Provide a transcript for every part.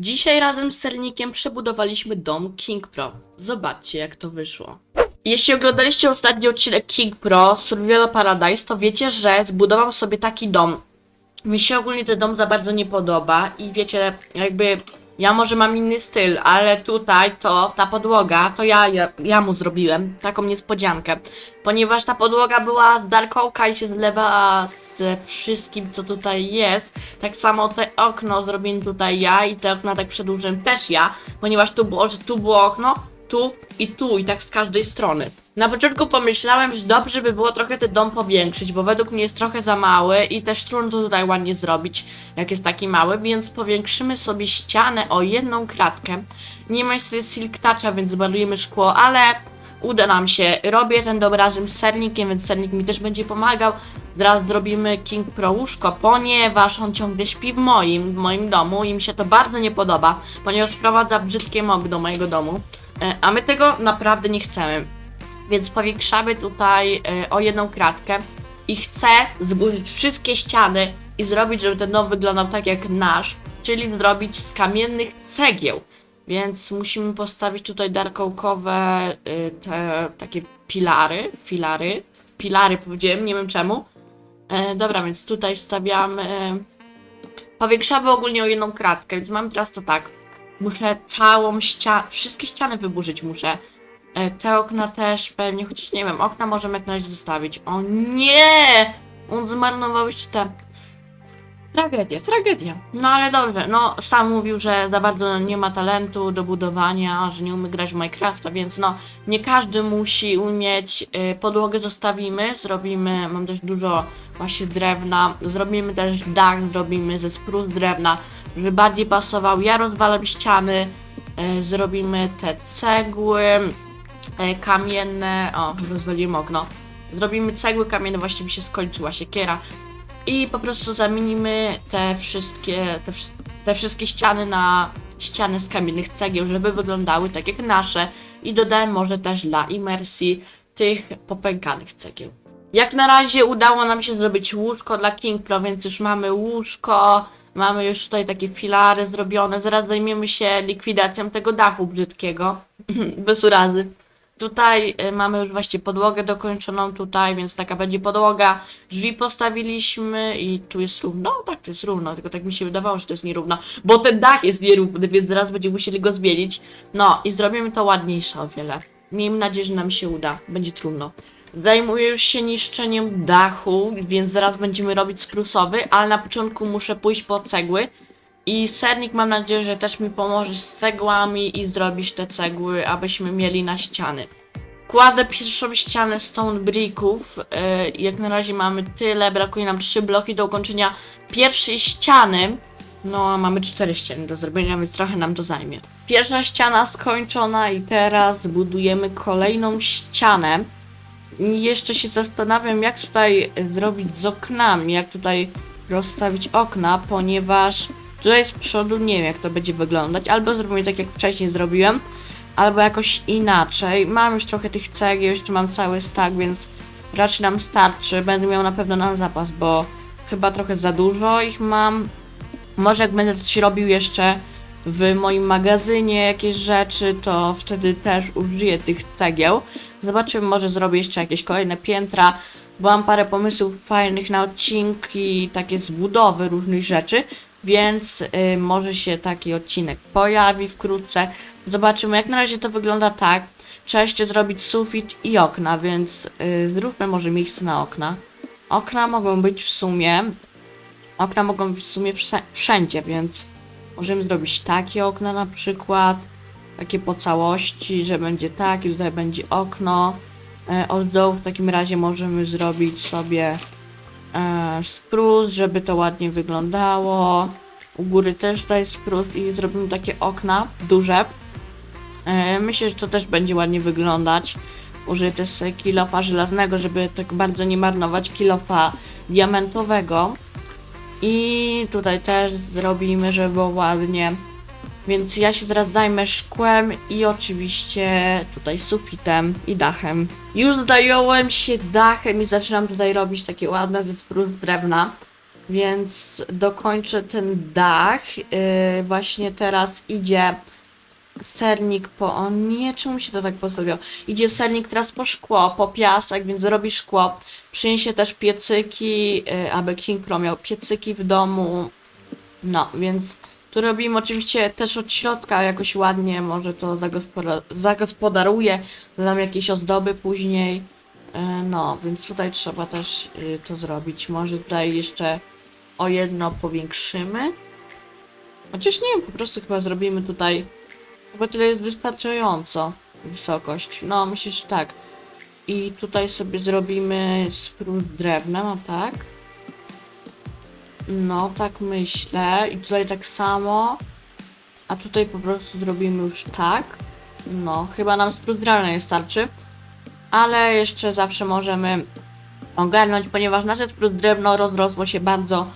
Dzisiaj razem z Sernikiem przebudowaliśmy dom King Pro. Zobaczcie jak to wyszło. Jeśli oglądaliście ostatni odcinek King Pro Survival Paradise, to wiecie, że zbudował sobie taki dom. Mi się ogólnie ten dom za bardzo nie podoba i wiecie, jakby ja może mam inny styl, ale tutaj to, ta podłoga, to ja, ja, ja mu zrobiłem taką niespodziankę. Ponieważ ta podłoga była z Dark Oaka i się zlewa ze wszystkim, co tutaj jest. Tak samo te okno zrobiłem tutaj ja i te okna tak przedłużyłem też ja, ponieważ tu było, że tu było okno, tu i tu i tak z każdej strony. Na początku pomyślałem, że dobrze by było trochę ten dom powiększyć, bo według mnie jest trochę za mały i też trudno tutaj ładnie zrobić, jak jest taki mały, więc powiększymy sobie ścianę o jedną kratkę. Nie ma niestety silk toucha, więc zmalujemy szkło, ale uda nam się. Robię ten dom razem z sernikiem, więc sernik mi też będzie pomagał. Zaraz zrobimy King Pro łóżko, ponieważ on ciągle śpi w moim, w moim domu i mi się to bardzo nie podoba, ponieważ sprowadza brzydkie mog do mojego domu. E, A my tego naprawdę nie chcemy. Więc powiększamy tutaj e, o jedną kratkę i chcę zburzyć wszystkie ściany i zrobić, żeby ten dom wyglądał tak jak nasz, czyli zrobić z kamiennych cegieł. Więc musimy postawić tutaj darkołkowe y, te takie pilary, filary, pilary powiedziałem, nie wiem czemu. E, dobra, więc tutaj stawiamy, powiększamy ogólnie o jedną kratkę, więc mamy teraz to tak. Muszę całą ścianę, wszystkie ściany wyburzyć muszę. E, Te okna też pewnie, chociaż nie wiem, okna możemy jak na razie zostawić. O nie! On zmarnował jeszcze te. Tragedia, tragedia. No ale dobrze, no sam mówił, że za bardzo nie ma talentu do budowania, że nie umie grać w Minecrafta, więc no nie każdy musi umieć. Y, podłogę zostawimy, zrobimy, mam też dużo właśnie drewna, zrobimy też dach, zrobimy ze sprus drewna, żeby bardziej pasował. Ja rozwalam ściany, y, zrobimy te cegły, e, kamienne. O, rozwaliłem okno. Zrobimy cegły kamienne, właśnie mi się skończyła siekiera. I po prostu zamienimy te wszystkie, te, te wszystkie ściany na ściany z kamiennych cegieł, żeby wyglądały tak jak nasze. I dodałem może też dla imersji tych popękanych cegieł. Jak na razie udało nam się zrobić łóżko dla King Pro, więc już mamy łóżko, mamy już tutaj takie filary zrobione. Zaraz zajmiemy się likwidacją tego dachu brzydkiego, bez urazy. Tutaj y, mamy już właśnie podłogę dokończoną tutaj, więc taka będzie podłoga. Drzwi postawiliśmy i tu jest równo. No tak, to jest równo, tylko tak mi się wydawało, że to jest nierówno, bo ten dach jest nierówny, więc zaraz będziemy musieli go zmienić. No i zrobimy to ładniejsze o wiele. Miejmy nadzieję, że nam się uda. Będzie trudno. Zajmuję już się niszczeniem dachu, więc zaraz będziemy robić sprusowy, ale na początku muszę pójść po cegły. I sernik mam nadzieję, że też mi pomożesz z cegłami i zrobisz te cegły, abyśmy mieli na ściany. Kładę pierwszą ścianę stone bricków. Yy, jak na razie mamy tyle, brakuje nam trzy bloki do ukończenia pierwszej ściany. No, a mamy cztery ściany do zrobienia, więc trochę nam to zajmie. Pierwsza ściana skończona i teraz budujemy kolejną ścianę. Jeszcze się zastanawiam, jak tutaj zrobić z oknami, jak tutaj rozstawić okna, ponieważ tutaj z przodu nie wiem, jak to będzie wyglądać. Albo zrobimy tak, jak wcześniej zrobiłem, albo jakoś inaczej. Mam już trochę tych cegieł, jeszcze mam cały stack, więc raczej nam starczy. Będę miał na pewno na zapas, bo chyba trochę za dużo ich mam. Może jak będę coś robił jeszcze w moim magazynie jakieś rzeczy, to wtedy też użyję tych cegieł. Zobaczymy, może zrobię jeszcze jakieś kolejne piętra, bo mam parę pomysłów fajnych na odcinki, takie z budowy różnych rzeczy, więc y, może się taki odcinek pojawi wkrótce. Zobaczymy, jak na razie to wygląda tak. Trzeba jeszcze zrobić sufit i okna, więc y, zróbmy może miejsce na okna. Okna mogą być w sumie, okna mogą być w sumie wszędzie, więc możemy zrobić takie okna na przykład takie po całości, że będzie tak i tutaj będzie okno. E, od dołu w takim razie możemy zrobić sobie e, sprus, żeby to ładnie wyglądało. U góry też tutaj sprus i zrobimy takie okna duże. E, myślę, że to też będzie ładnie wyglądać. Użyję też kilofa żelaznego, żeby tak bardzo nie marnować kilofa diamentowego. I tutaj też zrobimy, żeby było ładnie. Więc ja się zaraz zajmę szkłem i oczywiście tutaj sufitem i dachem. Już zająłem się dachem i zaczynam tutaj robić takie ładne ze sprut drewna. więc dokończę ten dach. Yy, właśnie teraz idzie sernik po... O nie, czemu się to tak postawiło? Idzie sernik teraz po szkło, po piasek, więc zrobi szkło. Przyniesie też piecyki, yy, aby King Pro miał piecyki w domu. No, więc tu robimy oczywiście też od środka jakoś ładnie, może to zagospoda- zagospodaruje, dodam jakieś ozdoby później. E, No, więc tutaj trzeba też y, to zrobić. Może tutaj jeszcze o jedno powiększymy. Chociaż nie wiem, po prostu chyba zrobimy tutaj. Chyba tyle jest wystarczająco wysokość. No, myślę, że tak. I tutaj sobie zrobimy spród drewna, no tak. No, tak myślę. I tutaj tak samo. A tutaj po prostu zrobimy już tak. No, chyba nam spród drewna nie starczy. Ale jeszcze zawsze możemy ogarnąć, ponieważ nasze spród drewno rozrosło się bardzo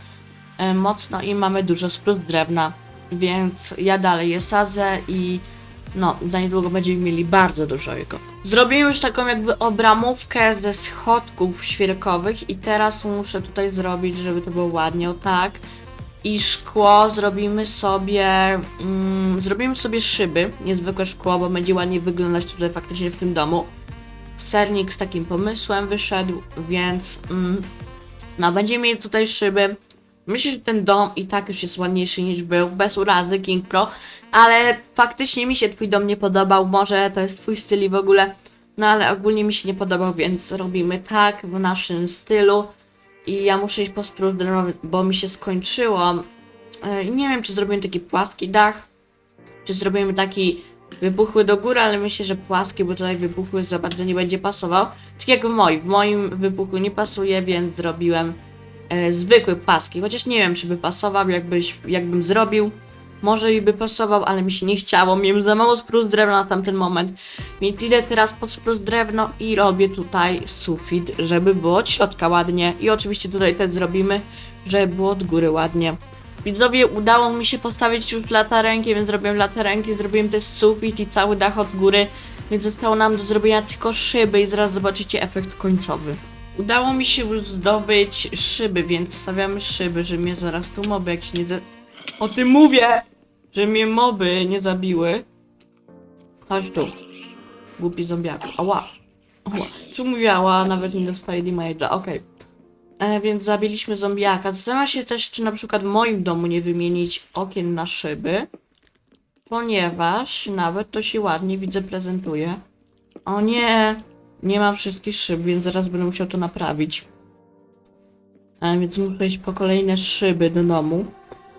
e, mocno i mamy dużo spród drewna. Więc ja dalej je sadzę i no, za niedługo będziemy mieli bardzo dużo jego. Zrobiłem już taką jakby obramówkę ze schodków świerkowych i teraz muszę tutaj zrobić, żeby to było ładnie, o tak. I szkło zrobimy sobie, mm, zrobimy sobie szyby, niezwykłe szkło, bo będzie ładnie wyglądać tutaj faktycznie w tym domu. Sernik z takim pomysłem wyszedł, więc mm, no będziemy mieli tutaj szyby. Myślę, że ten dom i tak już jest ładniejszy niż był, bez urazy King Pro, ale faktycznie mi się twój dom nie podobał, może to jest twój styl i w ogóle, no ale ogólnie mi się nie podobał, więc robimy tak w naszym stylu i ja muszę iść po spruce drewno, bo mi się skończyło. E, Nie wiem, czy zrobimy taki płaski dach, czy zrobimy taki wybuchły do góry, ale myślę, że płaski, bo tutaj wybuchły za bardzo nie będzie pasował. Tak jak w moim, w moim wybuchu nie pasuje, więc zrobiłem e, zwykły paski, chociaż nie wiem, czy by pasował, jakbyś, jakbym zrobił. Może i by pasował, ale mi się nie chciało. Miałem za mało sprus drewna na tamten moment. Więc idę teraz po sprus drewno i robię tutaj sufit, żeby było od środka ładnie. I oczywiście tutaj też zrobimy, żeby było od góry ładnie. Widzowie, udało mi się postawić już latarenki, więc zrobiłem latarenki, zrobiłem też sufit i cały dach od góry, więc zostało nam do zrobienia tylko szyby i zaraz zobaczycie efekt końcowy. Udało mi się zdobyć szyby, więc stawiamy szyby, że mnie zaraz tu moby jakieś nie... za- O tym mówię! Że mnie moby nie zabiły. Chodź tu. Głupi zombiak. Ała. Ała. Czy mówiła, nawet nie dostaje damage'a. Okej. E, więc zabiliśmy zombiaka. Zastanawiam się też, czy na przykład w moim domu nie wymienić okien na szyby. Ponieważ nawet to się ładnie widzę prezentuje. O nie! Nie ma wszystkich szyb, więc zaraz będę musiał to naprawić. A więc muszę iść po kolejne szyby do domu.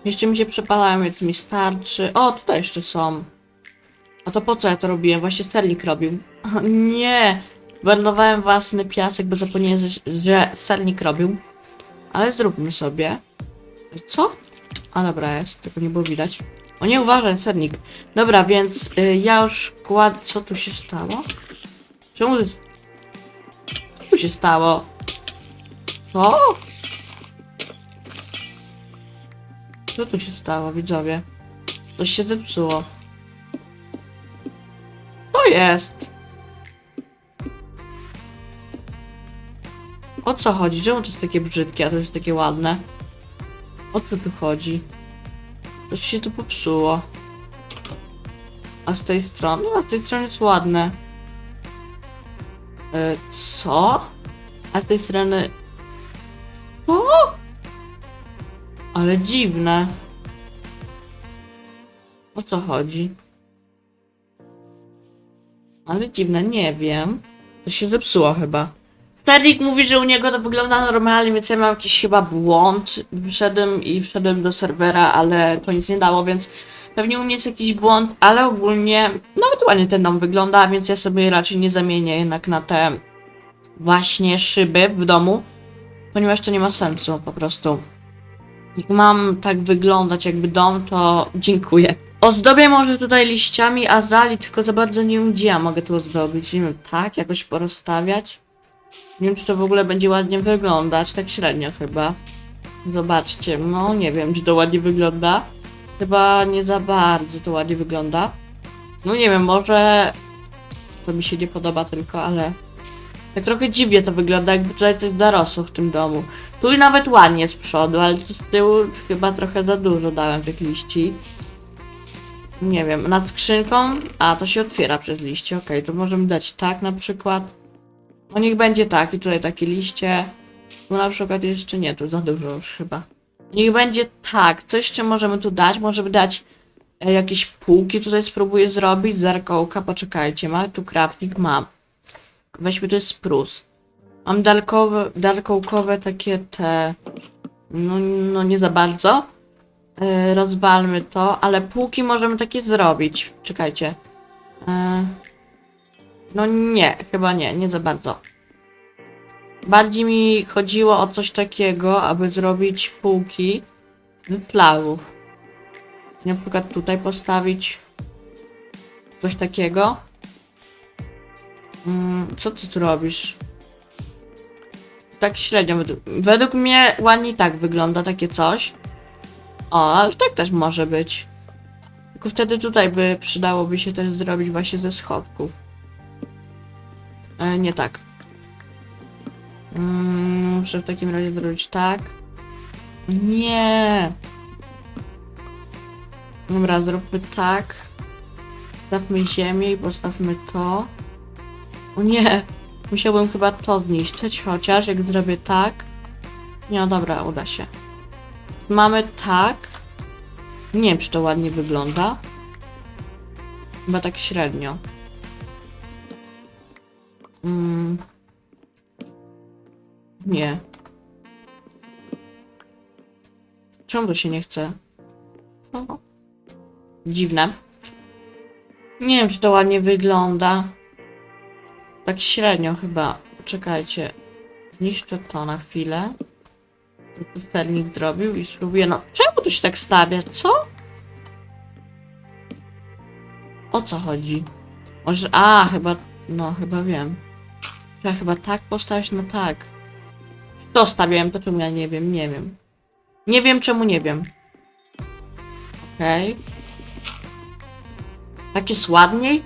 Jeszcze mi się przepalają, więc mi starczy. O, tutaj jeszcze są. A to po co ja to robiłem? Właśnie sernik robił. O, nie! Marnowałem własny piasek, bo zapomniałem, że, sernik robił. Ale zróbmy sobie. Co? A dobra, jest, tylko nie było widać. O nie, uważaj, sernik. Dobra, więc y, ja już kładę. Co tu się stało? Czemu. Co tu się stało? Co? Co tu się stało, widzowie? Coś się zepsuło. Co jest? O co chodzi? Czemu to jest takie brzydkie, a to jest takie ładne? O co tu chodzi? Coś się tu popsuło. A z tej strony? A z tej strony jest ładne. E, co? A z tej strony... O! Ale dziwne. O co chodzi? Ale dziwne, nie wiem. To się zepsuło chyba. Sterling mówi, że u niego to wygląda normalnie, więc ja mam jakiś chyba błąd. Wszedłem i wszedłem do serwera, ale to nic nie dało, więc pewnie u mnie jest jakiś błąd, ale ogólnie nawet ładnie ten dom wygląda, więc ja sobie raczej nie zamienię jednak na te właśnie szyby w domu, ponieważ to nie ma sensu po prostu. Jak mam tak wyglądać jakby dom, to dziękuję. Ozdobię może tutaj liściami azali, tylko za bardzo nie wiem gdzie ja mogę to ozdobić. Nie wiem, tak? Jakoś porozstawiać? Nie wiem, czy to w ogóle będzie ładnie wyglądać, tak średnio chyba. Zobaczcie, no nie wiem, czy to ładnie wygląda. Chyba nie za bardzo to ładnie wygląda. No nie wiem, może to mi się nie podoba tylko, ale Tak trochę dziwnie to wygląda, jakby tutaj coś zarosło w tym domu. Tu i nawet ładnie z przodu, ale tu z tyłu chyba trochę za dużo dałem tych liści. Nie wiem, nad skrzynką? A, to się otwiera przez liście, okej, to możemy dać tak na przykład. No niech będzie tak i tutaj takie liście. Tu na przykład jeszcze nie, tu za dużo już chyba. Niech będzie tak, co jeszcze możemy tu dać? Możemy dać e, jakieś półki tutaj spróbuję zrobić, zerkołka, poczekajcie, ma tu krawnik, mam. Weźmy tu jest sprus. Mam dalkowe, dalkołkowe takie te, no, no nie za bardzo. E, rozwalmy to, ale półki możemy takie zrobić. Czekajcie. E, no nie, chyba nie, nie za bardzo. Bardziej mi chodziło o coś takiego, aby zrobić półki z flagów. Na przykład tutaj postawić coś takiego. Mm, co ty tu robisz? Tak średnio. Według, według mnie ładnie tak wygląda takie coś. O, ale tak też może być. Tylko wtedy tutaj by przydałoby się też zrobić właśnie ze schodków. E, nie tak. Mm, muszę w takim razie zrobić tak. Nie. Dobra, zróbmy tak. Stawmy ziemię i postawmy to. O nie! Musiałbym chyba to zniszczyć, chociaż jak zrobię tak. Nie, no dobra, uda się. Mamy tak. Nie wiem, czy to ładnie wygląda. Chyba tak średnio. Mm. Nie. Czemu się nie chce? O. Dziwne. Nie wiem, czy to ładnie wygląda. Tak średnio chyba. Czekajcie. Zniszczę to na chwilę. To co sternik zrobił i spróbuję. No, czemu tu się tak stawia? Co? O co chodzi? Może. A, chyba. No, chyba wiem. Trzeba chyba tak postawić, no tak. To stawiałem, to czemu ja nie wiem, nie wiem. Nie wiem czemu nie wiem. Okej. Tak jest ładniej?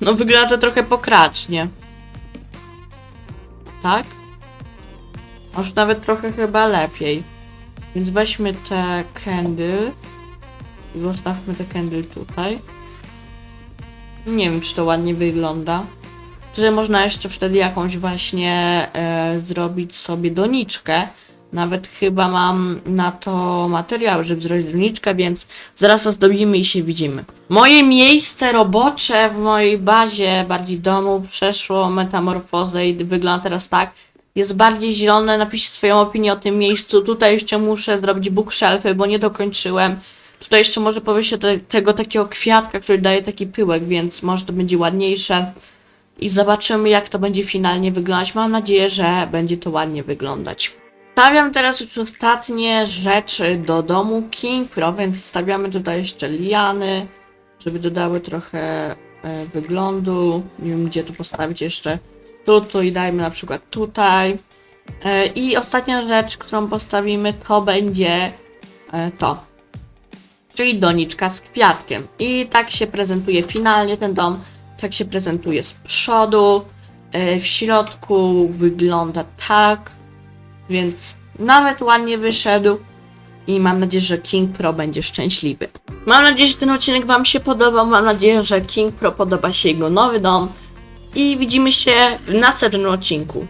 No wygląda to trochę pokracznie. Tak? Może nawet trochę chyba lepiej. Więc weźmy te candle i zostawmy te candle tutaj. Nie wiem, czy to ładnie wygląda. Tutaj można jeszcze wtedy jakąś właśnie e, zrobić sobie doniczkę. Nawet chyba mam na to materiał, żeby zrobić doniczkę, więc zaraz ozdobimy i się widzimy. Moje miejsce robocze w mojej bazie, bardziej domu, przeszło metamorfozę i wygląda teraz tak. Jest bardziej zielone, napiszcie swoją opinię o tym miejscu. Tutaj jeszcze muszę zrobić bookshelfy, bo nie dokończyłem. Tutaj jeszcze może powieszę te, tego takiego kwiatka, który daje taki pyłek, więc może to będzie ładniejsze. I zobaczymy, jak to będzie finalnie wyglądać. Mam nadzieję, że będzie to ładnie wyglądać. Stawiam teraz już ostatnie rzeczy do domu King Pro, więc stawiamy tutaj jeszcze liany, żeby dodały trochę e, wyglądu. Nie wiem, gdzie tu postawić jeszcze. Tu, tu i dajmy na przykład tutaj. E, I ostatnia rzecz, którą postawimy, to będzie e, to. Czyli doniczka z kwiatkiem. I tak się prezentuje finalnie ten dom. Tak się prezentuje z przodu. E, W środku wygląda tak. Więc nawet ładnie wyszedł. I mam nadzieję, że King Pro będzie szczęśliwy. Mam nadzieję, że ten odcinek Wam się podobał. Mam nadzieję, że King Pro podoba się jego nowy dom. I widzimy się w następnym odcinku.